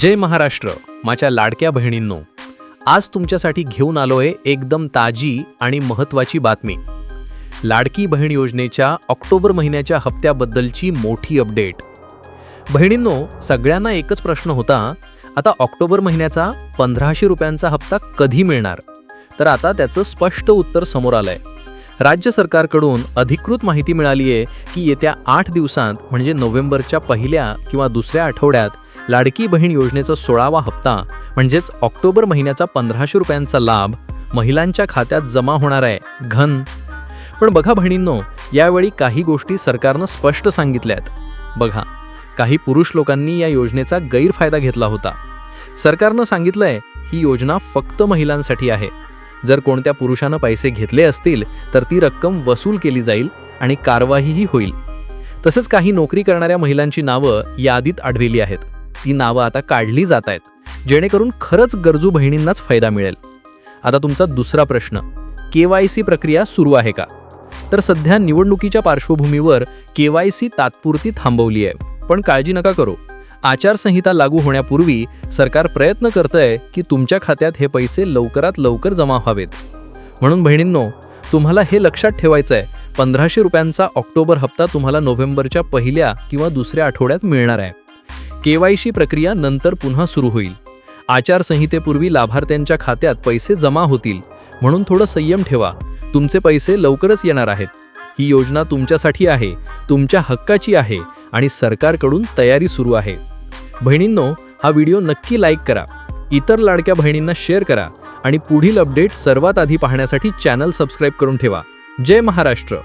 जय महाराष्ट्र माझ्या लाडक्या बहिणींनो. आज तुमच्यासाठी घेऊन आलोय एकदम ताजी आणि महत्त्वाची बातमी. लाडकी बहीण योजनेच्या ऑक्टोबर महिन्याच्या हप्त्याबद्दलची मोठी अपडेट. बहिणींनो सगळ्यांना एकच प्रश्न होता आता ऑक्टोबर महिन्याचा पंधराशे रुपयांचा हप्ता कधी मिळणार? तर आता त्याचं स्पष्ट उत्तर समोर आलंय. राज्य सरकारकडून अधिकृत माहिती मिळाली आहे की येत्या आठ दिवसांत म्हणजे नोव्हेंबरच्या पहिल्या किंवा दुसऱ्या आठवड्यात लाडकी बहीण योजनेचा सोळावा हप्ता म्हणजेच ऑक्टोबर महिन्याचा पंधराशे रुपयांचा लाभ महिलांच्या खात्यात जमा होणार आहे. घन. पण बघा बहिणींनो यावेळी काही गोष्टी सरकारनं स्पष्ट सांगितल्यात. बघा काही पुरुष लोकांनी या योजनेचा गैरफायदा घेतला होता. सरकारनं सांगितलंय ही योजना फक्त महिलांसाठी आहे. जर कोणत्या पुरुषानं पैसे घेतले असतील तर ती रक्कम वसूल केली जाईल आणि कारवाईही होईल. तसेच काही नोकरी करणाऱ्या महिलांची नावं यादीत आढळली आहेत. ती नावं आता काढली जात आहेत. जेणेकरून खरंच गरजू बहिणींनाच फायदा मिळेल. आता तुमचा दुसरा प्रश्न. के वाय सी प्रक्रिया सुरू आहे का? तर सध्या निवडणुकीच्या पार्श्वभूमीवर के वाय सी तात्पुरती थांबवली आहे. पण काळजी नका करू. आचारसंहिता लागू होण्यापूर्वी सरकार प्रयत्न करतंय की तुमच्या खात्यात हे पैसे लवकरात लवकर जमा व्हावेत. म्हणून बहिणींनो तुम्हाला हे लक्षात ठेवायचं आहे पंधराशे रुपयांचा ऑक्टोबर हप्ता तुम्हाला नोव्हेंबरच्या पहिल्या किंवा दुसऱ्या आठवड्यात मिळणार आहे. के वाय सी प्रक्रिया नंतर पुन्हा सुरू होईल. आचारसंहितेपूर्वी लाभार्थ्यांच्या खात्यात पैसे जमा होतील म्हणून थोडं संयम ठेवा. तुमचे पैसे लवकरच येणार आहेत. ही योजना तुमच्यासाठी आहे तुमच्या हक्काची आहे आणि सरकारकडून तयारी सुरू आहे. बहिणींनो हा व्हिडिओ नक्की लाईक करा. इतर लाडक्या बहिणींना शेअर करा आणि पुढील अपडेट सर्वात आधी पाहण्यासाठी चॅनल सबस्क्राईब करून ठेवा. जय महाराष्ट्र!